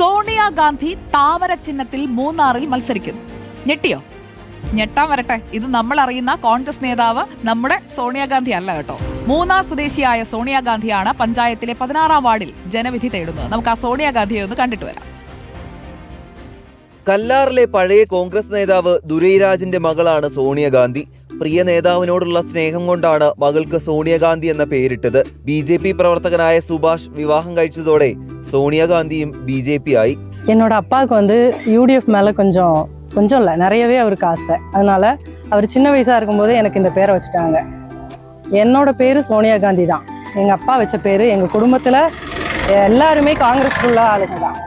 സോണിയാഗാന്ധി താമര ചിഹ്നത്തിൽ മൂന്നാറിൽ മത്സരിക്കുന്നു. ഞെട്ടിയോ? ഞെട്ടാൻ വരട്ടെ. ഇത് നമ്മൾ അറിയുന്ന കോൺഗ്രസ് നേതാവ് നമ്മുടെ സോണിയാഗാന്ധി അല്ല കേട്ടോ. മൂന്നാർ സ്വദേശിയായ സോണിയാഗാന്ധിയാണ് പഞ്ചായത്തിലെ പതിനാറാം വാർഡിൽ ജനവിധി തേടുന്നത്. നമുക്ക് ആ സോണിയാഗാന്ധിയെ ഒന്ന് കണ്ടിട്ട് വരാം. കല്ലാറിലെ പഴയ കോൺഗ്രസ് നേതാവ് ദുരൈരാജിന്റെ മകളാണ് സോണിയാഗാന്ധി പ്രിയ നേതാവിനോടുള്ള സ്നേഹം കൊണ്ടാണ് മകൾക്ക് സോണിയാഗാന്ധി എന്ന പേരിട്ടത്. ബി ജെ പി പ്രവർത്തകനായ സുഭാഷ് വിവാഹം കഴിച്ചതോടെ சோனியா காந்தியும் பிஜேபி ஆய் என்னோட அப்பாவுக்கு வந்து யூடிஎஃப் மேலே கொஞ்சம் கொஞ்சம் இல்லை நிறையவே அவருக்கு ஆசை. அதனால அவர் சின்ன வயசாக இருக்கும்போது எனக்கு இந்த பேரை வச்சுட்டாங்க. என்னோட பேர் சோனியா காந்தி தான். எங்கள் அப்பா வச்ச பேர் எங்கள் குடும்பத்தில் எல்லாருமே காங்கிரஸ் உள்ள ஆளுங்க தான்.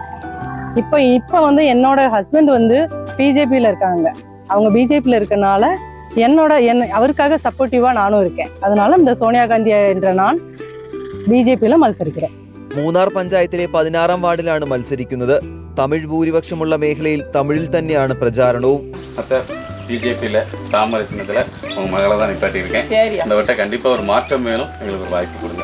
இப்போ இப்போ வந்து என்னோட ஹஸ்பண்ட் வந்து பிஜேபியில் இருக்காங்க. அவங்க பிஜேபியில் இருக்கனால என்னோட என் அவருக்காக சப்போர்ட்டிவாக நானும் இருக்கேன். அதனால இந்த சோனியா காந்தி என்ற நான் பிஜேபியில் மல்சரிக்கிறேன். മൂന്നാർ പഞ്ചായത്തിലെ പതിനാറാം വാർഡിലാണ് മത്സരിക്കുന്നത് തമിഴ് ഭൂരിപക്ഷമുള്ള മേഖലയിൽ തമിഴിൽ തന്നെയാണ് പ്രചാരണവും மற்ற பிஜேபியில் தாமரை சின்னத்தில் உங்கள் மகளை தான் நிப்பாட்டியிருக்கேன் இந்த வட்டம் கண்டிப்பாக ஒரு மாற்றம் வேணும் எங்களுக்கு ஒரு வாய்ப்பு கொடுங்க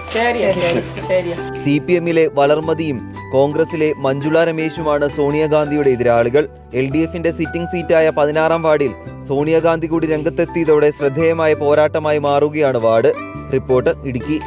സി പി എമ്മിലെ വളർമതിയും കോൺഗ്രസിലെ മഞ്ജുള രമേശുമാണ് സോണിയാഗാന്ധിയുടെ എതിരാളികൾ എൽ ഡി എഫിന്റെ സിറ്റിംഗ് സീറ്റായ പതിനാറാം വാർഡിൽ സോണിയാഗാന്ധി കൂടി രംഗത്തെത്തിയതോടെ ശ്രദ്ധേയമായ പോരാട്ടമായി മാറുകയാണ് വാർഡ് റിപ്പോർട്ടർ ഇടുക്കി